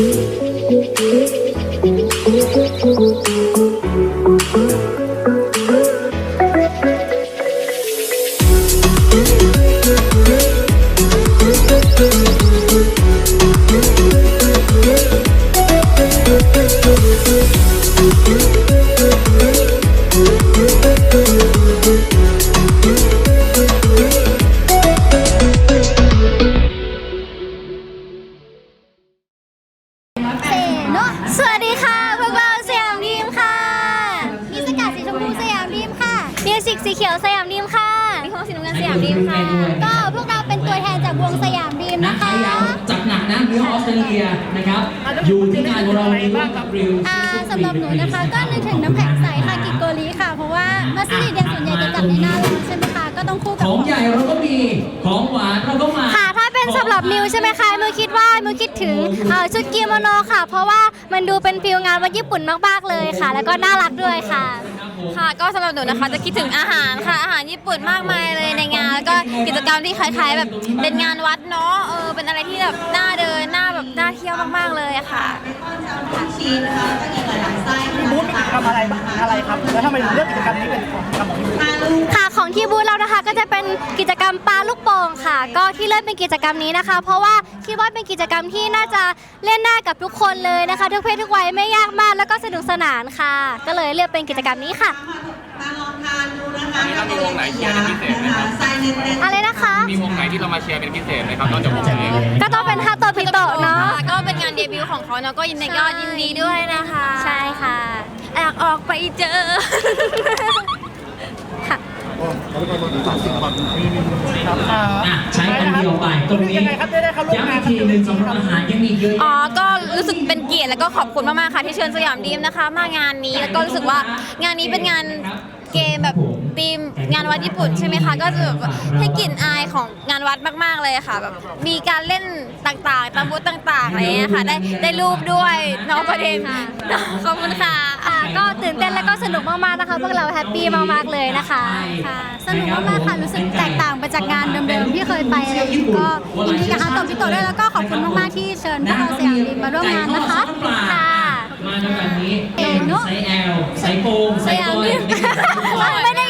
Thank you. สิกสีเขียวสยามดีมค่ะมีห้องสีน้ำเงินสยามดีมค่ะ ก็พวกเราเป็นตัวแทนจากวงสยามดีมนะนะใครคะอยากจัดหนักนะเรื่องออสเตรเลียนะครับ อยู่ที่งานของเราในบ้างกับริวอ่าสำหรับหนูนะคะก็นึกถึงน้ำแข็งใสค่ะกิโกลีค่ะ เพราะว่ามัสลิดเดนส่วนใหญ่จะจัดในหน้าร้อนใช่ไหมคะก็ต้องคู่ขกับองใหญ่เราก็มี ของหวานเราก็มาค่ะถ้าเป็นสำหรับมิวใช่ไหมคะมิวคิดว่ามิวคิดถึงเอ่อชุดกิโมโนค่ะ เพราะว่ามันดูเป็นฟิลงานวันญี่ปุ่นมากๆเลยค่ะ แล้วก็น่ารักด้วยค่ะ ค่ะ ก็สำหรับหนูนะคะจะคิดถึงอาหารค่ะ อาหารญี่ปุ่นมากมายเลยในงาน แล้วก็กิจกรรมที่คล้ายๆ แบบเป็นงานวัดเนาะเออเป็นอะไรที่แบบน่าเดินน่าแบบน่าเที่ยวมากๆเลยอะค่ะมีบูธมีกิจกรรมอะไรบ้างอะไรครับ แล้วทำไมถึงเลือกกิจกรรมนี้เป็นของกิจกรรมของที่บูธ ค่ะของที่บูธเรานะคะก็จะเป็นกิจก รรมปลาลูกโป่งค่ะ ก็ที่เลือกเป็นกิจกรรมนี้นะคะ เพราะว่าคิดว่าเป็นกิจกรรมที่น่าจะเล่นได้กับทุกคนเลยนะคะ ทุกเพศทุกวัยไม่ยากมากแล้วก็สนุกสนานค่ะ ก็เลยเลือกเป็นกิจกรรมนี้ค่ะมาลองทานดูนะคะเรามีวงไหนเชียร์เป็นพิเศษไหมครับไส้เน้นๆอะไรนะคะ มีวงไหนที่เรามาเชียร์เป็นพิเศษไหมครับนอกจากวงนี้ ก็ต้องเป็นฮาโตปิโตะเนาะค่ะก็เป็นงานเดบิวต์ของเขาเนาะก็ยินดียอดยินดีด้วยนะคะ ใช่ค่ะอยากออกไปเจอค่ะครับ อ่าอะใช้อันเดียวไปตรงนี้ยังไงครับได้ได้เข้าร่วมย้ำงาอีนกทีหนึ่งสำหรับอาหารยังมีเยอะอ๋อ ก็รู้สึกเป็นเกียรติแล้วก็ขอบคุณมาก ๆ ค่ะที่เชิญสยามดีมนะคะ มางานนี้แล้วก็รู้สึกว่างานนี้เป็นงานเกมแบบ ธีมงานวัดญี่ปุ่นใช่ไหมคะ ก็จะแบบให้กลิ่นอายของงานวัดมากๆเลยค่ะแบบมีการเล่นต่างๆตามบูธต่างๆอะไรอย่างเงี้ยค่ะได้ได้รูปด้วยน้องประเด็นขอบคุณค่ะค่ะก็ตื่นเต้นแล้วก็สนุกมากๆนะคะ พวกเราแฮปปี้มากๆเลยนะคะค่ะสนุกมากๆค่ะรู้สึกแตกต่างไปจากงานเดิมๆที่เคยไปอะไรอย่างเงี้ยก็ยินดีกับฮาโตปิโตะด้วยแล้วก็ขอบคุณมากๆที่เชิญพวกเราสยามดีมาร่วมงานนะคะค่ะมากันแบบนี้เอ๋เนอะไซส์ L ไซส์โฟมไซสส์ยาบมอยดีไม่ได้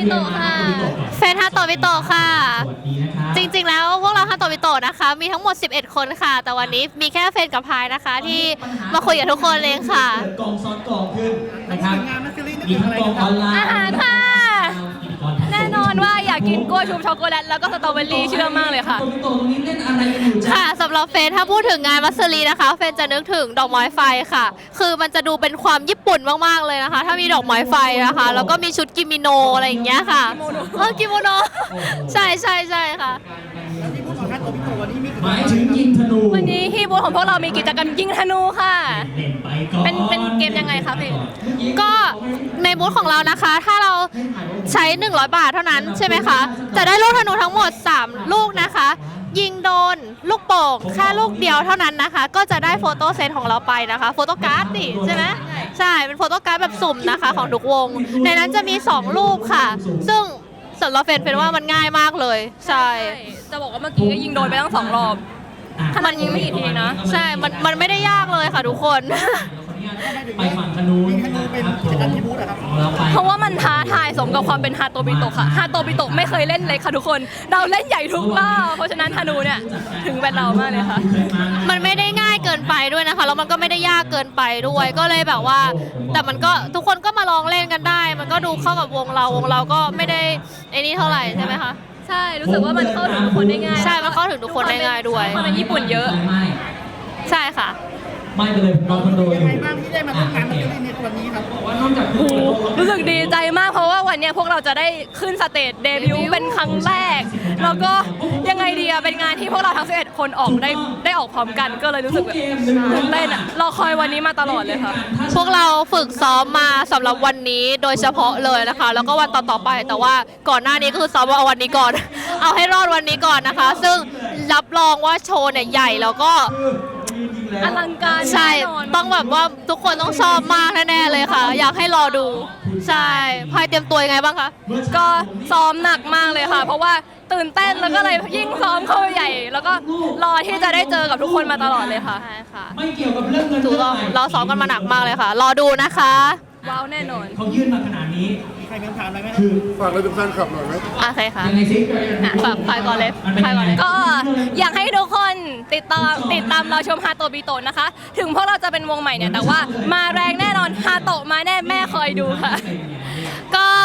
ฮาโตบิโตะค่ะเฟนฮาโตบิโตะค่ะสวัสดีนะครับจริงๆแล้วพวกเราฮาโตบิโตะนะคะ มีทั้งหมด 11 คนค่ะ แต่วันนี้มีแค่เฟนกับพายนะคะ ที่มาคุยกับทุกคนเลยค่ะเกิดกองซ้อนกองขึ้นนะครับงานมัสซิลินนี่มีคือทั้งอะไรกองคอรับอนไลน์อาหารค่ะแน่น อนว่าอยากกินกล้วยชุบช็อกโกแลตแล้วก็สตรอเบอรี่เชื่อมากเลยค่ะตรงตรงนี้เล่นอะไรกันอยู่จ๊ะค่ะสำหรับเฟนถ้าพูดถึงงานมัสลีนะคะ เฟนจะนึกถึงดอกไม้ไฟค่ะ คือมันจะดูเป็นความญี่ปุ่นมากๆเลยนะคะ ถ้ามีดอกไม้ไฟนะคะ แล้วก็มีชุดกิมิโนอะไรอย่างเงี้ยค่ะเออกิโมโน ใช่ใช่ใช่ค่ะแล้วที่บูธของฮาโตบิโตะวันนี้มีกิจหกรรมายมถึงยิงธนู วันนี้ที่บูธของพวกเรามีกิจกรรมยิงธนูค่ะ เป็นเป็นเกมยังไงคะพี่ก็ในบูธของเรานะคะ ถ้าเราใช้ 100 บาทเท่านั้นใช่ไหมคะ จะได้ลูกธนูทั้งหมด 3 ลูกนะคะ ยิงโดนลูกโป่งแค่ลูกเดียวเท่านั้นนะคะ ก็จะได้โฟโต้เซตของเราไปนะคะ โฟโต้การ์ดดิใช่ไหมใช่ เป็นโฟโต้การ์ดแบบสุ่มนะคะของทุกวง ในนั้นจะมี 2 รูปค่ะ ซึ่งสำหรับเฟนเป็นว่ามันง่ายมากเลย ใช่ จะบอกว่าเมื่อกี้ก็ยิงโดนไปตั้งสองรอบ มันยิงไม่กี่ทีนะ ใช่ มันมันไม่ได้ยากเลยค่ะทุกคน ไปฝั่งธนูยิงธนูเป็นกิจกรรมที่บูธเหรอครับเราไปเพราะว่ามันท้าทายสมกับความเป็นฮาโตบิโตะค่ะฮาโตบิโตะไม่เคยเล่นเลยค่ะทุกคน เราเล่นใหญ่ทุกรอบเพราะฉะนั้นธนูเนี่ยถึงเป็นเรามากเลยค่ะ มันไม่ได้ง่ายเกินไปด้วยนะคะ แล้วมันก็ไม่ได้ยากเกินไปด้วย ก็เลยแบบว่า แต่มันก็ทุกคนก็มาลองเล่นกันได้ มันก็ดูเข้ากับวงเรา วงเราก็ไม่ได้ไอ้นี่เท่าไหร่ใช่ไหมคะ ใช่ รู้สึกว่ามันเข้าถึงทุกคนได้ง่ายใช่มันเข้าถึงทุกคนได้ง่ายด้วยความเป็นญี่ปุ่นเยอะไม่ใช่ค่ะ ไม่ไปเลยผมนอนคอนโดอยังยู่ไงบ้างที่ได้มาร่วมงานมัสซิลินในวันนี้ครับว่านอกจากโอ้โหรู้สึกดีใจมากเพราะว่าวันเนี้ยพวกเราจะได้ขึ้นสเตจเดบิวต์เป็นครั้งแรก แล้วก็ยังไงดีอะเป็นงานที่พวกเราทั้ง 11 คนออกได้ได้ออกพร้อมกันก็เลยรู้สึกแบบตื่นเต้นอะรอคอยวันนี้มาตลอดเลยค่ะ พวกเราฝึกซ้อมมาสำหรับวันนี้โดยเฉพาะเลยนะคะ แล้วก็วันต่อๆไปแต่ว่าก่อนหน้านี้ก็คือซ้อมเอาวันนี้ก่อน เอาให้รอดวันนี้ก่อนนะคะ ซึ่งรับรองว่าโชว์เนี่ยใหญ่แล้วก็ อลังการใช่ แน่นอนต้องแบบว่าทุกคนต้องชอบมากแน่ๆเลยค่ะ อยากให้รอดู ใช่พายเตรียมตัวยังไงบ้างคะ ก็ซ้อมหนักมากเลยค่ะ เพราะว่าตื่นเต้นแล้วก็เลยยิ่งซ้อมเข้าไปใหญ่ แล้วก็รอที่จะได้เจอกับทุกคนมาตลอดเลยค่ะ ใช่ค่ะ ไม่เกี่ยวกับเรื่องเงินถูกต้องเราซ้อมกันมาหนักมากเลยค่ะ รอดูนะคะ ว้าวแน่นอนเขายื่นมาขนาดนี้ใครมีคำถามอะไรไหมครับคือฝากอะไรถึงแฟนคลับหน่อยไหมโอเคค่ะยังไงซิอะฝากพายก่อนเลยมันเป็นพายยังก่อนไงเลยก็อยากให้ทุกคนติดตามติดตามเราชมฮาโตบิโตะนะคะ ถึงพวกเราจะเป็นวงใหม่เนี่ยแต่ว่ามาแรงแน่นอนฮาโตะมาแน่แม่คอยดูค่ะก็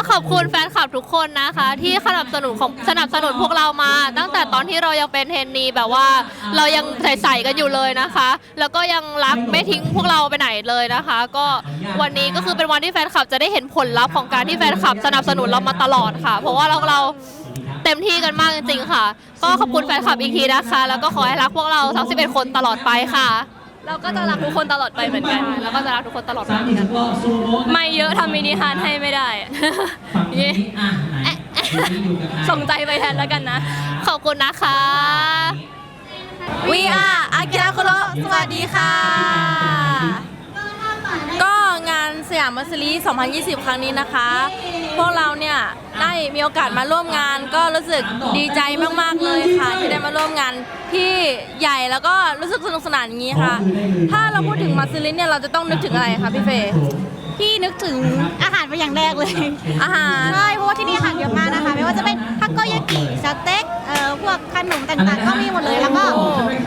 ขอบคุณแฟนคลับทุกคนนะคะ ที่สนับสนุนของสนับสนุนพวกเรามา ตั้งแต่ตอนที่เรายังเป็นเทนนีแบบว่าเรายังใส่ๆกันอยู่เลยนะคะ แล้วก็ยังรักไม่ทิ้งพวกเราไปไหนเลยนะคะ ก็วันนี้ก็คือเป็นวันที่แฟนคลับจะได้เห็นผลลัพธ์ของการที่แฟนคลับสนับสนุนเรามาตลอดค่ะ เพราะว่าเราเราเต็มที่กันมากจริงๆค่ะ ก็ขอบคุณแฟนคลับอีกทีนะคะ แล้วก็ขอให้รักพวกเราทั้ง11 คนตลอดไปค่ะ เราก็จะรักทุกคนตลอดไปเหมือนกัน แล้วก็จะรักทุกคนตลอดไปสามเหมือีอนกกันก็ซูโม่ไม่เยอะทำมินิฮาร์ทให้ไม่ได้อะฝั่งนี้อะไหนอยู่กับใครส่งใจไปแทนแล้วกันนะ ขอบคุณนะคะ We are อากิระคุโรสวัสดีค่ะ ก็งานสยามมัสลี 2020 ครั้งนี้นะคะ พวกเราเนี่ยได้มีโอกาสมาร่วมงาน ก็รู้สึกดีใจมาก ๆ เลยค่ะ ที่ได้มาร่วมงานที่ใหญ่แล้วก็รู้สึกสนุกสนานอย่างนี้ค่ะ ถ้าเราพูดถึงมัสลีเนี่ยเราจะต้องนึกถึงอะไรคะพี่เฟย์พี่นึกถึงอาหารเป็นอย่างแรกเลย อาหาร ใช่เพราะว่าที่นี่อาหารเยอะมากนะคะ ไม่ว่าจะเป็นทาโกยากิสเต็กเอ่อพวกขนมต่างๆ ก็มีหมดเลยแล้วก็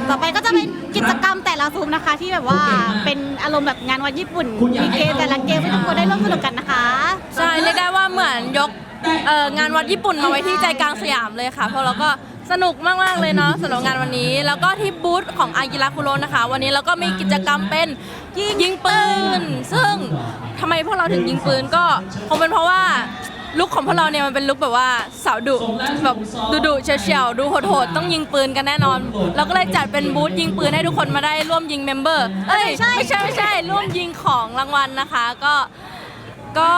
ต่อไปก็จะเป็นกิจกรรมแต่ละซูมนะคะ ที่แบบว่าเป็นอารมณ์แบบงานวันญี่ปุ่นมีเกมแต่ละเกมให้ทุกคนได้ร่วมสนุกกัน กเอ่องานวัดญี่ปุ่นมาไว้ที่ใจกลางสยามเลยค่ะ เพราะเราก็สนุกมาก ๆ เลยเนาะสำหรับงานวันนี้ แล้วก็ที่บูธของอากิระคุโรนะคะ วันนี้เราก็มีกิจกรรมเป็นยิงปืน ซึ่งทำไมพวกเราถึงยิงปืนก็คงเป็นเพราะว่าลุคของพวกเราเนี่ยมันเป็นลุคแบบว่าสาวดุแบบดุดุเฉียวๆดูโหดๆต้องยิงปืนกันแน่นอน เราก็เลยจัดเป็นบูธยิงปืนให้ทุกคนมาได้ร่วมยิงเมมเบอร์เอ้ยไม่ใช่ไม่ใช่ร่วมยิงของรางวัลนะคะ ก็ ก็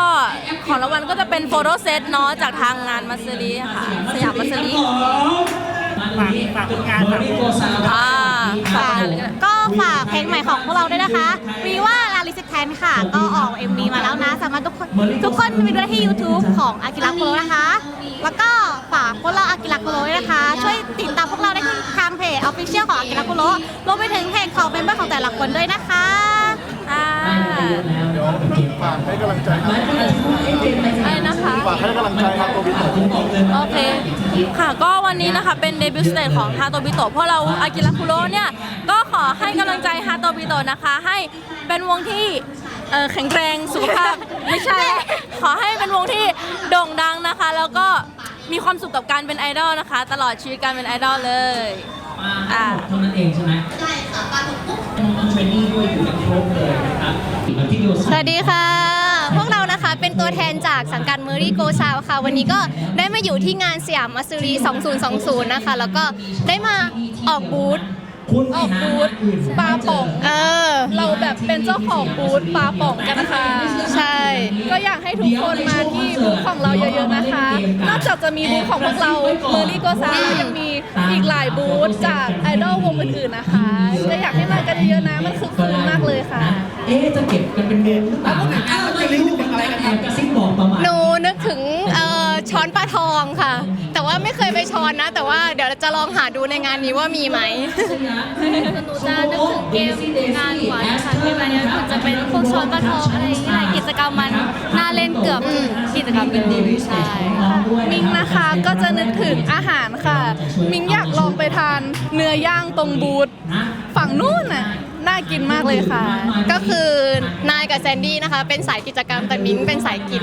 ของรางวัลก็จะเป็นโฟโต้เซตเนาะจากทางงานมัสลีค่ะ สยามมัสลีฝากฝากผลงานฝากผลงานอ่าฝาฝากกงานเลยก็ได้ก็ฝากเพลงใหม่ของพวกเราด้วยนะคะวีว่าลาลิสแทนค่ะ ก็ออก MV มาแล้วนะ สามารถทุกคนทุกคนไปดูได้ที่ YouTube ของอากิระโคโรนะคะ แล้วก็ฝากพวกเราอากิระโคโรด้วยนะคะ ช่วยติดตามพวกเราได้ที่ทางเพจ Official ของอากิระโคโรรวมไปถึงเพจของเมมเบอร์ของแต่ละคนด้วยนะคะ อ่าเดี๋ยวฝากให้กำลังใจครับอะไรนะคะ ฝากให้กำลังใจครับตัวพี่ต่อโอเค ค่ะ ก็วันนี้นะคะ เป็นเดบิวต์สเตจของฮาโตบิโตะเพราะเราอากิระคุโรเนี่ย ก็ขอให้กำลังใจฮาโตบิโตะนะคะ ให้เป็นวงที่เอ่อแข็งแรงสุขภาพ ไม่ใช่ ขอให้เป็นวงที่โด่งดังนะคะ แล้วก็มีความสุขกับการเป็นไอดอลนะคะ ตลอดชีวิตการเป็นไอดอลเลยอ่า เท่านั้นเองใช่ไหมใช่ค่ะปลาถูกปุ๊บน้องเทรนนี่ด้วยอยู่กันครบเลย สวัสดีค่ะ พวกเรานะคะเป็นตัวแทนจากสังกัดเมอรี่โกซาวค่ะ วันนี้ก็ได้มาอยู่ที่งานสยามมัสรี 2020 นะคะ แล้วก็ได้มาออกบูธคุณออกบูธปลาป่อง เออ เราแบบเป็นเจ้าของบูธปลาป่องกันนะคะ ใช่ ก็อยากให้ทุกคนมาที่บูธของเราเยอะๆนะคะ นอกจากจะมีบูธของพวกเราเมอรี่โกซายังมีอีกหลายบูธจากไอดอลวงอื่นๆนะคะ ก็อยากให้มากันเยอะๆนะ มันคือคืนมากเลยค่ะ เอ๊ะจะเก็บกันเป็นเมมหรือเปล่านะอ้าวไม่รู้แอบกระซิบบอกประมาณหนูนึกถึงเอ่อช้อนปลาทองค่ะ แต่ว่าไม่เคยไปช้อนนะ แต่ว่าเดี๋ยวจะลองหาดูในงานนี้ว่ามีไหมหนูจะนึกถึงเกมงานหัวนะคะเกมงานนี้มันจะเป็นพวกช้อนปลาทองอะไรอย่างเงี้ยกิจกรรมมันน่าเล่นเกือบทุกกิจกรรมเป็นดีใช่มิงนะคะก็จะนึกถึงอาหารค่ะ มิงอยากลองไปทานเนื้อย่างตรงบูธฝั่งนู้นน่ะ น่ากินมากเลยค่ะ ก็คือนายกับแซนดี้นะคะ เป็นสายกิจกรรมแต่มิ้งเป็นสายกิน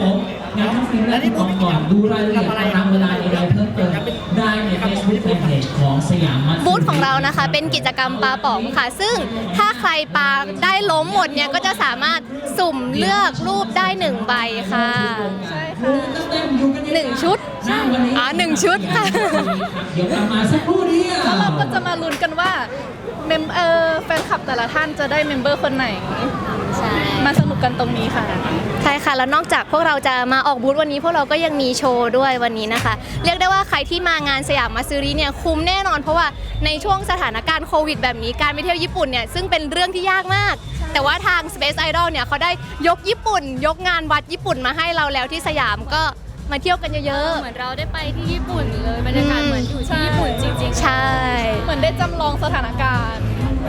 ผมงั้นถ้าฟิล์มและที่บอกก่อนดูรายละเอียดตารางเวลาอะไรเพิ่มเติมได้ใน Facebook Fanpage ของสยามมัสบูธของเรานะคะ เป็นกิจกรรมปลาป๋องค่ะ ซึ่งถ้าใครปลาได้ล้มหมดเนี่ย ก็จะสามารถสุ่มเลือกรูปได้หนึ่งใบค่ะหนึ่งชุด ณวันนี้อ่าหนึ่งชุดค่ะ เดี๋ยวกลับมาสักครู่เดียวแล้วเราก็จะมาลุ้นกันว่าเมมเออแฟนคลับแต่ละท่านจะได้เมมเบอร์คนไหน ใช่มาสนุกกันตรงนี้ค่ะ ใช่ค่ะแล้วนอกจากพวกเราจะมาออกบูธวันนี้ พวกเราก็ยังมีโชว์ด้วยวันนี้นะคะ เรียกได้ว่าใครที่มางานสยามมาซื้อรีเนี่ยคุ้มแน่นอน เพราะว่าในช่วงสถานการณ์โควิดแบบนี้การไปเที่ยวญี่ปุ่นเนี่ยซึ่งเป็นเรื่องที่ยากมาก แต่ว่าทาง Space Idol เนี่ยเขาได้ยกญี่ปุ่น ยกงานวัดญี่ปุ่นมาให้เราแล้วที่สยามก็ มาเที่ยวกันเยอะเหมือนเราได้ไปที่ญี่ปุ่นเลยบรรยากาศเหมือนอยู่ที่ญี่ปุ่นจริงๆ ใช่ๆเหมือนได้จำลองสถานการณ์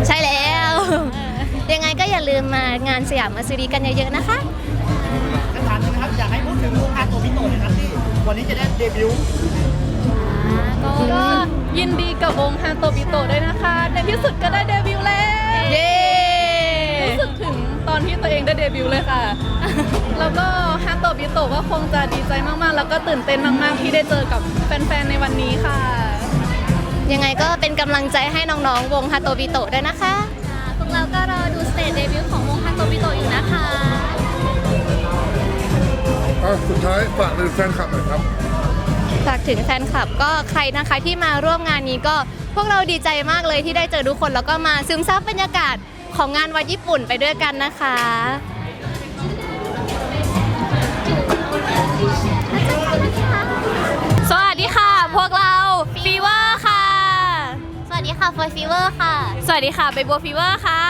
ใช่แล้ว ยังไงก็อย่าลืมมางานสยามมาซื้อรีกันเยอะๆนะคะคำถามหนึงนะครับอยากให้พูดถึงวงการโตบิโตะหนะครับที่วันนี้จะได้เดบิวต์ก็ยินดีกับวงฮานโตบิโตะด้วยนะคะ ในที่สุดก็ได้เดบิวต์แล้วเย้รู้สึกถึงตอนที่ตัวเองได้เดบิวต์เลยค่ะ แล้วก็ฮานโตบิโตะก็คงจะดีใจมากๆ แล้วก็ตื่นเต้นมากๆ ที่ได้เจอกับแฟนๆ ในวันนี้ค่ะ ยังไงก็เป็นกำลังใจให้น้องๆ วงฮาโตบิโตะด้วยนะคะ พวกเราก็รอดูสเตจเดบิวต์ของวงฮันโตบิโตะอยู่นะคะ อะสุดท้ายฝากเป็นแฟนคลับหน่อยครับ ฝากถึงแฟนคลับก็ใครนะคะที่มาร่วมงานนี้ก็พวกเราดีใจมากเลยที่ได้เจอทุกคน แล้วก็มาซึมซับบรรยากาศของงานวัดญี่ปุ่นไปด้วยกันนะคะ ดีค่ะฟอยฟีเวอร์ค่ะ สวัสดีค่ะใบบัวฟีเวอร์ค่ะ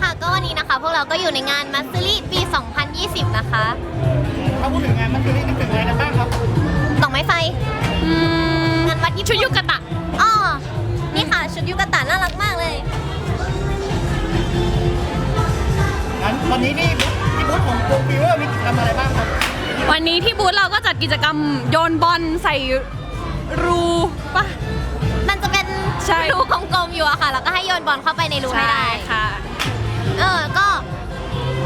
ค่ะก็วันนี้นะคะ พวกเราก็อยู่ในงานมัสซิลิปี 2020 นะคะถ้าพูดถึงงานมันคือนี่นึกถึงอะไรกันบ้างครับดอกไม้ไฟอืมงานวัดญี่ปุ่นชุดยุกะตะ อ๋อนี่ค่ะชุดยุกตะน่ารักมากเลยงั้นวันนี้นี่ที่บูธของวงฟีเวอร์มีกิจกรรมอะไรบ้างครับวันนี้ที่บูธเราก็จัดกิจกรรมโยนบอลใส่รูปะมันจะเป็น ใช่ รูกลมๆอยู่อะค่ะ แล้วก็ให้โยนบอลเข้าไปในรูให้ได้ ค่ะ เออ ก็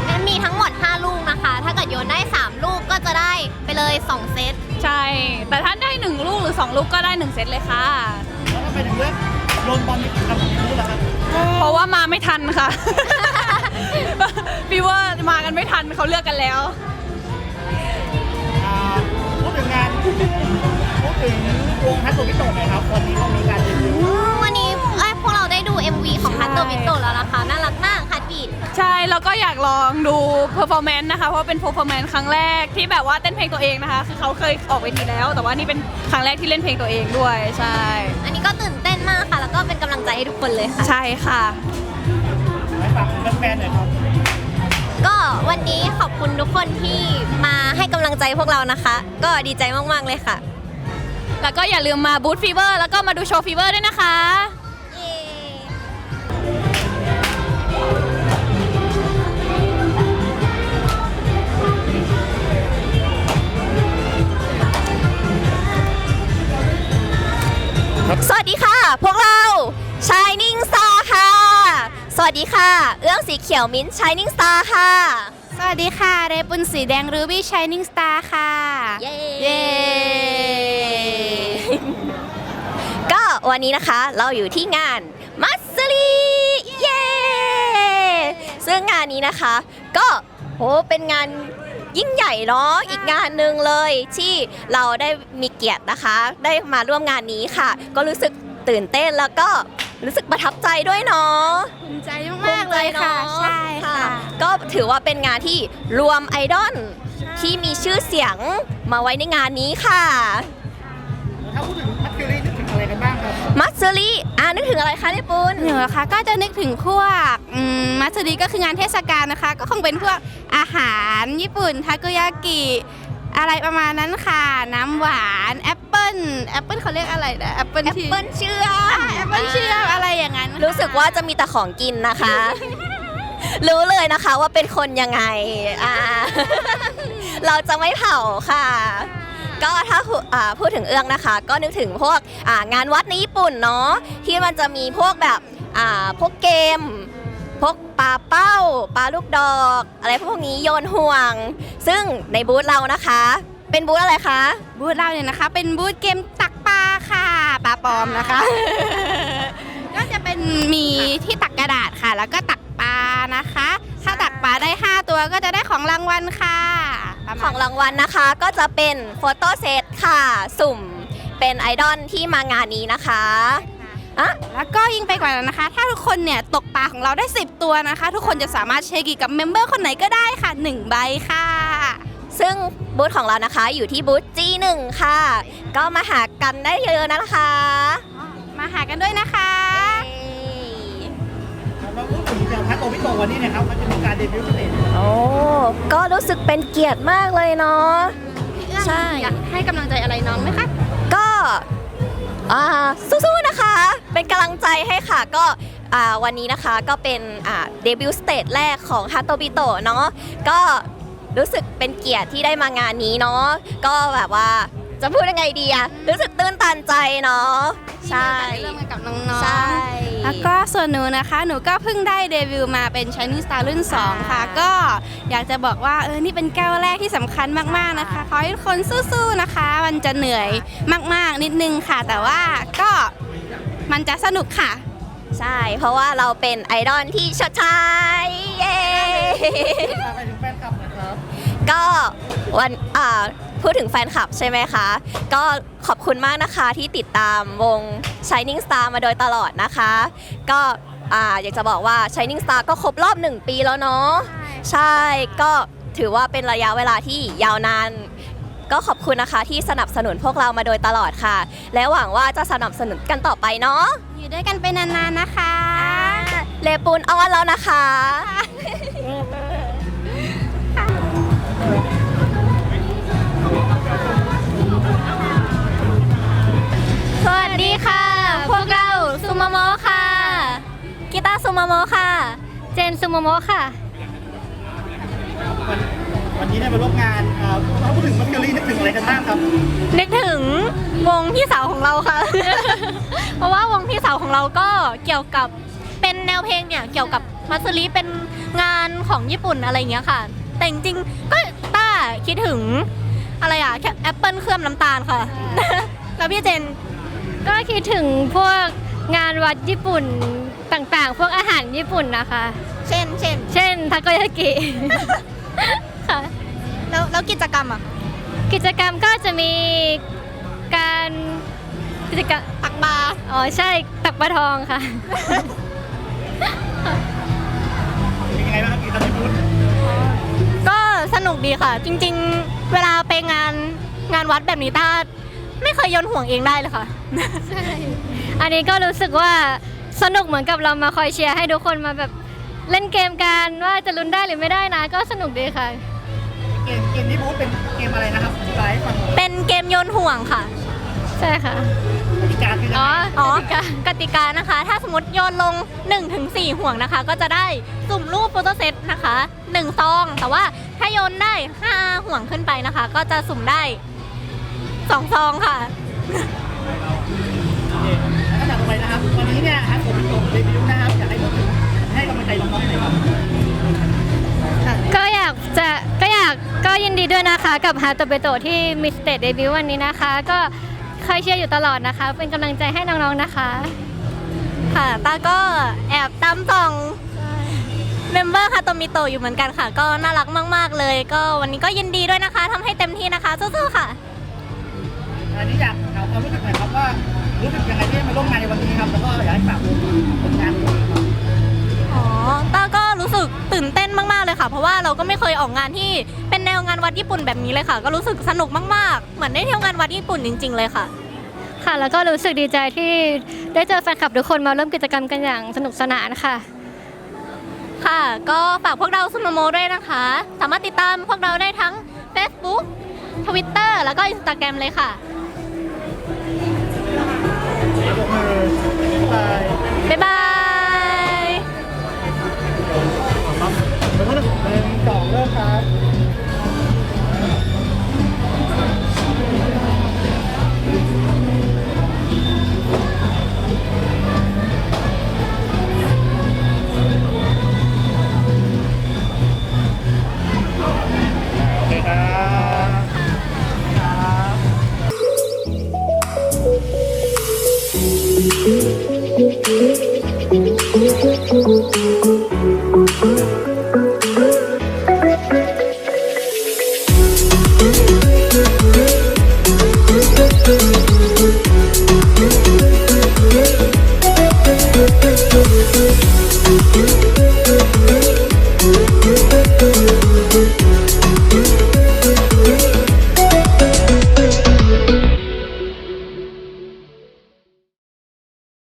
มันมีทั้งหมด 5 ลูกนะคะ ถ้าเกิดโยนได้ 3 ลูกก็จะได้ไปเลย 2 เซต ใช่ แต่ถ้าได้หนึ่งลูกหรือสองลูกก็ได้หนึ่งเซตเลยค่ะ แล้วก็ไปถึงเรื่องโยนบอลมีกิจกรรมของบูธเหรอครับเพราะว่ามาไม่ทันค่ะฟีเวอร์มากันไม่ทันเขาเลือกกันแล้ว อ่าพูดถึงงานพูดถึงวงฮัตโตบิโตะหน่อยครับวันนี้เขามีการเดบิวต์วั MV ของใช่ฮัตโตบิโตะแล้วนะคะ น่ารักมากฮัตบีดใช่แล้วก็อยากลองดูเพอร์ฟอร์แมนซ์นะคะ เพราะเป็นเพอร์ฟอร์แมนซ์ครั้งแรกที่แบบว่าเต้นเพลงตัวเองนะคะ คือเขาเคยออกเวทีแล้ว แต่ว่านี่เป็นครั้งแรกที่เล่นเพลงตัวเองด้วยใช่ อันนี้ก็ตื่นเต้นมากค่ะ แล้วก็เป็นกำลังใจให้ทุกคนเลยค่ะ ใช่ค่ะไว้ฝากแฟนๆหน่อยครับก็วันนี้ขอบคุณทุกคนที่มาให้กำลังใจพวกเรานะคะ ก็ดีใจมากๆเลยค่ะ แล้วก็อย่าลืมมาบูธฟีเวอร์แล้วก็มาดูโชว์ฟีเวอร์ด้วยนะคะ สวัสดีค่ะ พวกเรา Shining Star ค่ะ สวัสดีค่ะ เอื้องสีเขียวมิ้น Shining Star ค่ะ สวัสดีค่ะ เรปุนสีแดงรูบี้ชายนิ่งสตาร์ค่ะ เย้ เย้ ก็วันนี้นะคะเราอยู่ที่งานมัสซรีเย้ซึ่งงานนี้นะคะ ก็โหเป็นงาน ยิ่งใหญ่เนาะอีกงานหนึ่งเลยที่เราได้มีเกียรตินะคะ ได้มาร่วมงานนี้ค่ะ ก็รู้สึกตื่นเต้นแล้วก็รู้สึกประทับใจด้วยเนาะ ภูมิใจมากๆเลยค่ะภูมิใจเนอใช่ค่ะ ก็ถือว่าเป็นงานที่รวมไอดอลที่มีชื่อเสียงมาไว้ในงานนี้ค่ะ ถ้าพูดถึง บ้างครับมัสซรีอ่านึกถึงอะไรคะเนปุนหนูนะคะก็จะนึกถึงพวกอืมมัสดีก็คืองานเทศกาลนะคะ ก็คงเป็นพวกอาหารญี่ปุ่นทาโกยากิอะไรประมาณนั้นค่ะ น้ำหวานแอปเปิ้ลแอปเปิ้ลเขาเรียกอะไรนะแอปเปิ้ลแอปที่เปิลเชื่อมแอปเปิ้ลเชื่อมอะไรอย่างนั้นค่ะรู้สึกว่าจะมีแต่ของกินนะคะ รู้เลยนะคะว่าเป็นคนยังไงอ่า เราจะไม่เผาค่ะ ก็ถ้าพูอ่าพูดถึงเอื้องนะคะ ก็นึกถึงพวกอ่างานวัดในญี่ปุ่นเนาะที่มันจะมีพวกแบบอ่าพวกเกม พวกปลาเป้าปลาลูกดอก อะไรพวกนี้โยนห่วง ซึ่งในบูธเรานะคะ เป็นบูธอะไรคะ บูธเราเนี่ยนะคะ เป็นบูธเกมตักปลาค่ะปลาปลอมนะคะ ก็จะเป็นมีที่ตักกระดาษค่ะ แล้วก็ตักปลานะคะ ถ้าตักปลาได้ 5 ตัวก็จะได้ของรางวัลค่ะ ประขมาอณงรางวัลนะคะก็จะเป็นโฟโต้เซตค่ะ สุ่มเป็นไอดอลที่มางานนี้นะคะอะแล้วก็ยิ่งไปกว่านั้นนะคะ ถ้าทุกคนเนี่ยตกปลาของเราได้ 10 ตัวนะคะ ทุกคนจะสามารถเชร์กีกับเมมเบอร์คนไหนก็ได้ค่ะ 1 ใบค่ะ ซึ่งบูธของเรานะคะอยู่ที่บูธ G1 ค่ะ ก็มาหากันได้เยอะๆนะคะมาหากันด้วยนะคะเราพูดถึงอย่างพัทโตพิโตวันนี้เนะครับ มันจะมีการเดบิวต์สเตจโอ้ก็รู้สึกเป็นเกียรติมากเลยเนาะ ใช่ อยากให้กำลังใจอะไรน้องไหมคะ ก็อ่าสู้ๆนะคะ เป็นกำลังใจให้ค่ะก็อ่าวันนี้นะคะก็เป็นอ่าเดบิวต์สเตจแรกของฮาโตบิโตะเนาะก็รู้สึกเป็นเกียรติที่ได้มางานนี้เนาะก็แบบว่า จะพูดยังไงดีอะรู้สึกตื้นตันใจเนาะใช่เริ่มกันกับน้องใช่ๆแล้วก็ส่วนหนูนะคะ หนูก็เพิ่งได้เดบิวต์มาเป็น Chinese Star รุ่น 2 ค่ะ ก็อยากจะบอกว่าเออนี่เป็นแก้วแรกที่สำคัญมากๆนะคะ ขอให้ทุกคนสู้ๆนะคะ มันจะเหนื่อยมากๆนิดนึงค่ะ แต่ว่าก็มันจะสนุกค่ะ ใช่ เพราะว่าเราเป็นไอดอลที่ชดใช้เย้ฝากไปถึงแฟนคลับนะครับก็วันอ่า พูดถึงแฟนคลับใช่ไหมคะ ก็ขอบคุณมากนะคะที่ติดตามวง Shining Star มาโดยตลอดนะคะ ก็อ่าอยากจะบอกว่า Shining Star ก็ครบรอบ 1 ปีแล้วเนาะใช่ก็ถือว่าเป็นระยะเวลาที่ยาวนาน ก็ขอบคุณนะคะที่สนับสนุนพวกเรามาโดยตลอดค่ะ และหวังว่าจะสนับสนุนกันต่อไปเนาะอยู่ด้วยกันไปนานๆนะคะ เลปูนออนแล้วนะคะ สวัสดีค่ะ พวกเราซูโมโมค่ะ กีตาร์ซูมาโมค่ะ เจนซูโมโมค่ะวันวันนี้ได้มาร่วมงานเอ่อถ้าพูดถึงมัคคิวรี่นึกถึงอะไรกันบ้างครับ นึกถึงวงพี่สาวของเราค่ะ เพราะว่าวงพี่สาวของเราก็เกี่ยวกับเป็นแนวเพลงเนี่ยเกี่ยวกับมัสริเป็นงานของญี่ปุ่นอะไรอย่างเงี้ยค่ะ แต่จริงๆก็ต้าคิดถึงอะไรอะแค่แอปเปิลเคลือบน้ำตาลค่ะ แล้วพี่เจน ก็คิดถึงพวกงานวัดญี่ปุ่นต่างๆ พวกอาหารญี่ปุ่นนะคะ เช่นเช่นเช่นทาโกยากิ ค่ะ แล้วแล้วกิจกรรมอะกิจกรรมก็จะมีการกิจกรรม ตักบาร์อ๋อใช่ตักปลาทองค่ะ เป็นยังไงบ้างครับกิจกรรมที่พูดก็สนุกดีค่ะ จริง ๆ เวลาไปงานงานวัดแบบนี้ต้า ไม่เคยโยนห่วงเองได้เลยค่ะอันนี้ก็รู้สึกว่าสนุกเหมือนกับเรามาคอยเชียร์ให้ทุกคนมาแบบเล่นเกมกันว่าจะลุ้นได้หรือไม่ได้นะ ก็สนุกดีค่ะ เกมเกมที่พูดเป็นเกมอะไรนะครับอธิบายให้ฟังหน่อยเป็นเกมโยนห่วงค่ะ ใช่ค่ะ กติกาคือยังอ๋อไงอ๋อกติกานะคะ ถ้าสมมติโยนลง 1-4 ห่วงนะคะ ก็จะได้สุ่มรูปโฟโต้เซตนะคะ1ซอง แต่ว่าถ้าโยนได้ 5 ห่วงขึ้นไปนะคะ ก็จะสุ่มได้ 2ซองค่ะ แล้วก็จากต่อไปนะครับ วันนี้เนี่ยครับผมจบเดบิวต์นะครับอยากให้พูดถึงให้กำลังใจน้องๆหน่อยครับก็อยากจะก็อยากก็ยินดีด้วยนะคะ กับฮาโตเบโตที่มีสเตจเดบิวต์วันนี้นะคะ ก็เคยเชียร์อยู่ตลอดนะคะ เป็นกำลังใจให้น้องๆนะคะ ค่ะตาก็แอบตามส่องเมมเบอร์คาโตมิโตะอยู่เหมือนกันค่ะ ก็น่ารักมาก ๆ เลย ก็วันนี้ก็ยินดีด้วยนะคะทำให้เต็มที่นะคะสู้ๆค่ะ อันนี้อยากถามความรู้สึกหน่อยครับว่ารู้สึกยังไงที่ได้มาร่วมงานในวันนี้ครับแล้วก็อยากให้ฝากผลงานด้วยครับอ๋อต้าก็รู้สึกตื่นเต้นมากๆเลยค่ะ เพราะว่าเราก็ไม่เคยออกงานที่เป็นแนวงานวัดญี่ปุ่นแบบนี้เลยค่ะ ก็รู้สึกสนุกมากๆ เหมือนได้เที่ยวงานวัดญี่ปุ่นจริง ๆ เลยค่ะ ค่ะแล้วก็รู้สึกดีใจที่ได้เจอแฟนคลับทุกคนมาร่วมกิจกรรมกันอย่างสนุกสนานค่ะ ค่ะ ก็ฝากพวกเราซุนโมด้วยนะคะ สามารถติดตามพวกเราได้ทั้ง Facebook Twitter แล้วก็ Instagram เลยค่ะ บายบ๊ายบายครับแล้วก็หนึ่งสองเริ่มครับ